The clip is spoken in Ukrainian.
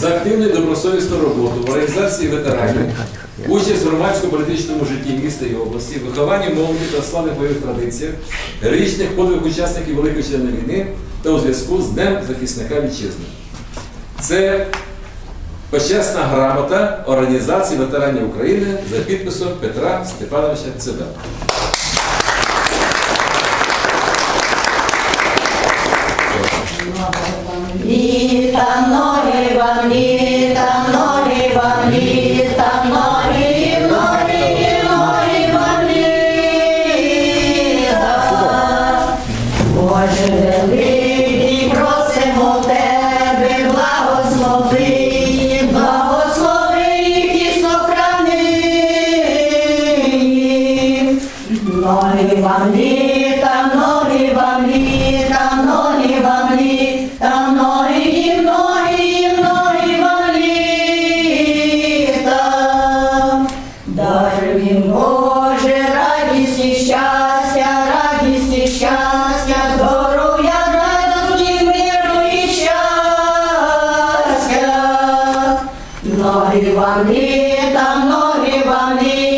за активну і добросовісну роботу в організації ветеранів, участь в громадсько-політичному житті міста і області, вихованні молоді та славних бойових традиціях, героїчних подвиг учасників Великої Вітчизняної війни та у зв'язку з Днем захисника вітчизни. Це почесна грамота Організації ветеранів України за підписом Петра Степановича Цеда. Вітано вам ноги вам лі, там ноги вам лі, там ноги Боже, радість і щастя, радість і щастя, здоров'я, миру і щастя. Ноги вам лі, там ноги вам лі,